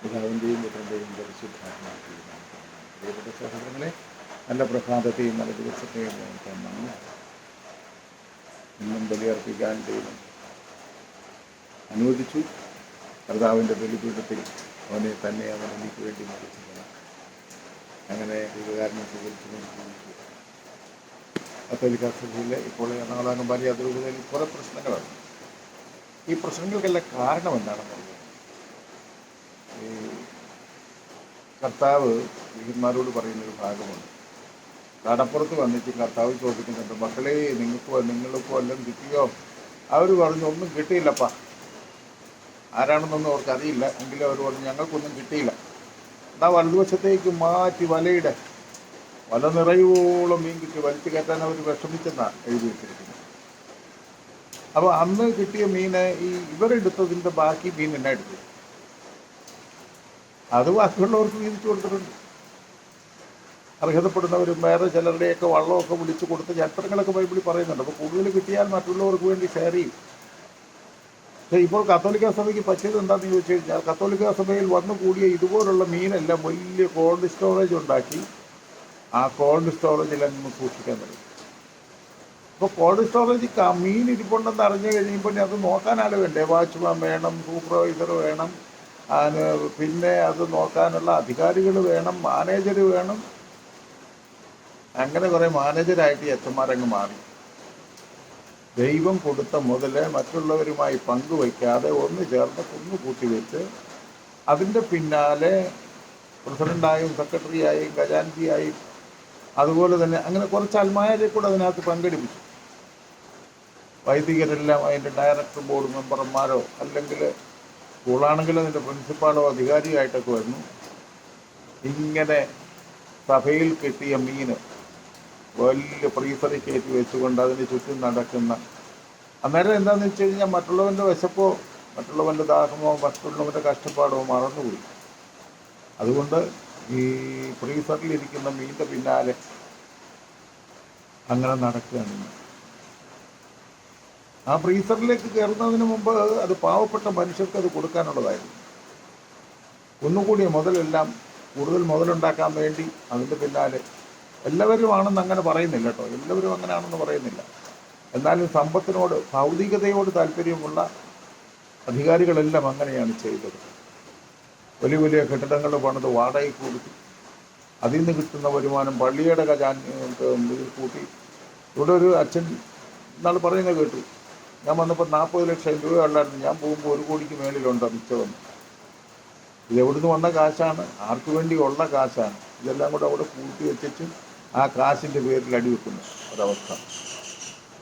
പിതാവിന്റെയും പുത്രന്റെയും പരിശുദ്ധാത്മാക്കളെയും പ്രിയപ്പെട്ട സഹോദരങ്ങളെ നല്ല പ്രഭാതത്തെയും നല്ല ദിവസത്തെയും നന്ദി. ഇന്നും ബലിയർപ്പിക്കാൻ ദൈവം അനുവദിച്ചു. കർത്താവിന്റെ ബലിപീഠത്തിൽ അവനെ തന്നെ അവൻ എനിക്ക് വേണ്ടി മരിച്ചത് അങ്ങനെ ദൈവകാരനെ സ്വീകരിച്ചു കത്തോലിക്ക സഭയിലെ ഇപ്പോൾ എറണാകുളം വലിയ അതിരൂപതയിൽ കുറേ പ്രശ്നങ്ങളാണ്. ഈ പ്രശ്നങ്ങൾക്കെല്ലാം കാരണം എന്താണെന്നുള്ളത് ഈ കർത്താവ് പറയുന്ന ഒരു ഭാഗമുണ്ട്. കടപ്പുറത്ത് വന്നിട്ട് കർത്താവ് ചോദിക്കുന്നുണ്ട് മക്കളെ നിങ്ങൾക്ക് നിങ്ങൾക്ക് വല്ലതും കിട്ടിയോ? അവർ പറഞ്ഞു ഒന്നും കിട്ടിയില്ലപ്പാ. ആരാണെന്നൊന്നും അവർക്ക് അറിയില്ല. എങ്കിലും അവർ പറഞ്ഞു ഞങ്ങൾക്കൊന്നും കിട്ടിയില്ല. എന്നാൽ വലതുവശത്തേക്ക് മാറ്റി വലയുടെ. വല നിറയോളം മീൻ കിട്ടി വലിച്ചു കയറ്റാൻ അവർ വിഷമിച്ചെന്നാണ് എഴുതി വെച്ചിരിക്കുന്നത്. അപ്പോൾ അന്ന് കിട്ടിയ മീന് ഈ ഇവരെടുത്തതിന്റെ ബാക്കി മീൻ എന്നെ എടുത്തു അത് ബാക്കിയുള്ളവർക്ക് വീതിച്ചു കൊടുത്തിട്ടുണ്ട്. അർഹതപ്പെടുന്നവരും വേറെ ചിലരുടെയൊക്കെ വള്ളമൊക്കെ വിളിച്ചു കൊടുത്ത് ചരിത്രങ്ങളൊക്കെ ബൈബിളിൽ പറയുന്നുണ്ട്. അപ്പോൾ കൂടുതൽ കിട്ടിയാൽ മറ്റുള്ളവർക്ക് വേണ്ടി ഷെയർ ചെയ്യും. പക്ഷേ ഇപ്പോൾ കത്തോലിക്ക സഭയ്ക്ക് പറ്റിയത് എന്താണെന്ന് ചോദിച്ചു കഴിഞ്ഞാൽ കത്തോലിക്ക സഭയിൽ വന്നു കൂടിയ ഇതുപോലുള്ള മീനെല്ലാം വലിയ കോൾഡ് സ്റ്റോറേജ് ഉണ്ടാക്കി ആ കോൾഡ് സ്റ്റോറേജിലങ്ങ് സൂക്ഷിക്കാൻ തുടങ്ങി. ഇപ്പോൾ കോൾഡ് സ്റ്റോറേജ് മീൻ ഇരിപ്പുണ്ടെന്ന് അറിഞ്ഞു കഴിയുമ്പോൾ അത് നോക്കാനാണ് വേണ്ടേ വാച്ച്മാൻ വേണം സൂപ്പർവൈസർ വേണം പിന്നെ അത് നോക്കാനുള്ള അധികാരികൾ വേണം മാനേജർ വേണം. അങ്ങനെ കുറേ മാനേജരായിട്ട് എച്ചന്മാരങ്ങ് മാറി. ദൈവം കൊടുത്ത മുതൽ മറ്റുള്ളവരുമായി പങ്കുവയ്ക്കാതെ ഒന്ന് ചേർന്ന് കുന്നു കൂട്ടി വെച്ച് അതിന്റെ പിന്നാലെ പ്രസിഡന്റായും സെക്രട്ടറിയായും ഖജാൻജിയായും അതുപോലെ തന്നെ അങ്ങനെ കുറച്ച് അൽമാരെ കൂടെ അതിനകത്ത് പങ്കെടുപ്പിച്ചു. വൈദികരെല്ലാം അതിന്റെ ഡയറക്ടർ ബോർഡ് മെമ്പർമാരോ അല്ലെങ്കിൽ സ്കൂളാണെങ്കിൽ അതിന്റെ പ്രിൻസിപ്പാളോ അധികാരിയായിട്ടൊക്കെ വരുന്നു. ഇങ്ങനെ സഭയിൽ കിട്ടിയ മീന് വലിയ ഫ്രീസറിൽ കയറ്റി വെച്ചുകൊണ്ട് അതിന് ചുറ്റും നടക്കുന്ന അന്നേരം എന്താണെന്ന് വെച്ച് കഴിഞ്ഞാൽ മറ്റുള്ളവന്റെ വിശപ്പോ മറ്റുള്ളവന്റെ ദാഹമോ മറ്റുള്ളവന്റെ കഷ്ടപ്പാടോ മറന്നുപോയി. അതുകൊണ്ട് ഈ ഫ്രീസറിലിരിക്കുന്ന മീന്റെ പിന്നാലെ അങ്ങനെ നടക്കുകയാണ്. ആ ഫ്രീസറിലേക്ക് കയറുന്നതിന് മുമ്പ് അത് പാവപ്പെട്ട മനുഷ്യർക്ക് അത് കൊടുക്കാനുള്ളതായിരുന്നു. ഒന്നുകൂടിയ മുതലെല്ലാം കൂടുതൽ മുതലുണ്ടാക്കാൻ വേണ്ടി അതിന്റെ പിന്നാലെ എല്ലാവരും ആണെന്ന് അങ്ങനെ പറയുന്നില്ല കേട്ടോ. എല്ലാവരും അങ്ങനെയാണെന്ന് പറയുന്നില്ല. എന്നാലും സമ്പത്തിനോട് ഭൗതികതയോട് താല്പര്യമുള്ള അധികാരികളെല്ലാം അങ്ങനെയാണ് ചെയ്തത്. വലിയ വലിയ കെട്ടിടങ്ങൾ പണിത് വാടകയ്ക്ക് കൊടുത്തു. അതിൽ നിന്ന് കിട്ടുന്ന വരുമാനം പള്ളിയുടെ കൂട്ടി. ഇവിടെ ഒരു അച്ഛൻ എന്നാൾ പറയുന്നത് കേട്ടു. ഞാൻ വന്നപ്പോൾ നാൽപ്പത് ലക്ഷം രൂപ ഉള്ളായിരുന്നു. ഞാൻ പോകുമ്പോൾ ഒരു കോടിക്ക് മേളിലുണ്ട് മിച്ചമെന്ന് ഇത് എവിടുന്ന് വന്ന കാശാണ്? ആർക്കു വേണ്ടി ഉള്ള കാശാണ്? ഇതെല്ലാം കൂടെ അവിടെ കൂട്ടി വെച്ചിട്ട് ആ കാശിന്റെ പേരിൽ അടിവെക്കുന്നു ഒരവസ്ഥ.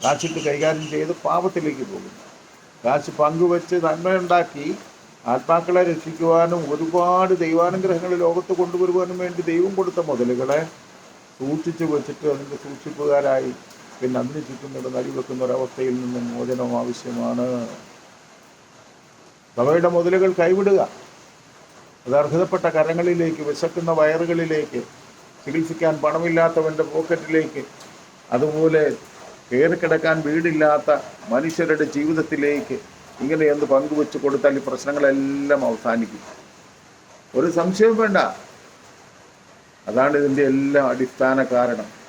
കാശിട്ട് കൈകാര്യം ചെയ്ത് പാപത്തിലേക്ക് പോകുന്നു. കാശ് പങ്കുവെച്ച് നന്മയുണ്ടാക്കി ആത്മാക്കളെ രക്ഷിക്കുവാനും ഒരുപാട് ദൈവാനുഗ്രഹങ്ങൾ ലോകത്ത് കൊണ്ടുവരുവാനും വേണ്ടി ദൈവം കൊടുത്ത മുതലുകളെ സൂക്ഷിച്ചു വെച്ചിട്ട് അതിന്റെ സൂക്ഷിപ്പുകാരായി പിന്നെ അതിന് ചുറ്റും കിടന്ന് അടിവെക്കുന്ന ഒരവസ്ഥയിൽ നിന്ന് മോചനം ആവശ്യമാണ്. സഭയുടെ മുതലുകൾ കൈവിടുക. അത് അർഹതപ്പെട്ട കരങ്ങളിലേക്ക് വിശക്കുന്ന വയറുകളിലേക്ക് ചികിത്സിക്കാൻ പണമില്ലാത്തവന്റെ പോക്കറ്റിലേക്ക് അതുപോലെ കയറിക്കിടക്കാൻ വീടില്ലാത്ത മനുഷ്യരുടെ ജീവിതത്തിലേക്ക് ഇങ്ങനെ എന്ത് പങ്കുവെച്ച് കൊടുത്താൽ ഈ പ്രശ്നങ്ങളെല്ലാം അവസാനിക്കും. ഒരു സംശയവും വേണ്ട. അതാണ് ഇതിന്റെ എല്ലാം അടിസ്ഥാന കാരണം.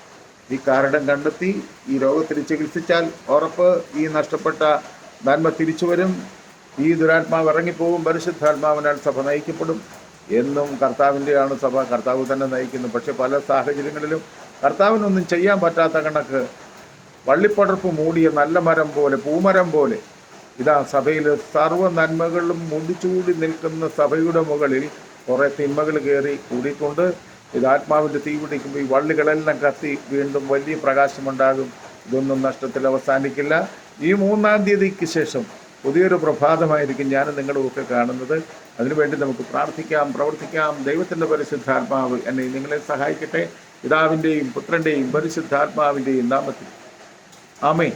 ഈ കാരണം കണ്ടെത്തി ഈ രോഗത്തിന് ചികിത്സിച്ചാൽ ഉറപ്പ് ഈ നഷ്ടപ്പെട്ട നന്മ തിരിച്ചു വരും. ഈ ദുരാത്മാവ് ഇറങ്ങിപ്പോകും. പരിശുദ്ധാത്മാവിനാൽ സഭ നയിക്കപ്പെടും എന്നും കർത്താവിന്റെയാണ് സഭ. കർത്താവ് തന്നെ നയിക്കുന്നു. പക്ഷെ പല സാഹചര്യങ്ങളിലും കർത്താവിനൊന്നും ചെയ്യാൻ പറ്റാത്ത കണക്ക് വള്ളിപ്പടർപ്പ് മൂടിയ നല്ല മരം പോലെ പൂമരം പോലെ ഇതാ സഭയിൽ സർവ നന്മകളും മുടിച്ചൂടി നിൽക്കുന്ന സഭയുടെ മുകളിൽ കുറേ തിന്മകൾ കയറി കൂടിക്കൊണ്ട് ഇത് ആത്മാവിന്റെ തീ പിടിക്കുമ്പോൾ ഈ വള്ളികളെല്ലാം കത്തി വീണ്ടും വലിയ പ്രകാശമുണ്ടാകും. ഇതൊന്നും നഷ്ടത്തിൽ അവസാനിക്കില്ല. ഈ മൂന്നാം തീയതിക്ക് ശേഷം പുതിയൊരു പ്രഭാതമായിരിക്കും ഞാൻ നിങ്ങളുമൊക്കെ കാണുന്നത്. അതിനുവേണ്ടി നമുക്ക് പ്രാർത്ഥിക്കാം പ്രവർത്തിക്കാം. ദൈവത്തിന്റെ പരിശുദ്ധാത്മാവ് എന്നെ നിങ്ങളെ സഹായിക്കട്ടെ. പിതാവിന്റെയും പുത്രന്റെയും പരിശുദ്ധാത്മാവിന്റെയും നാമത്തിൽ. ആമേ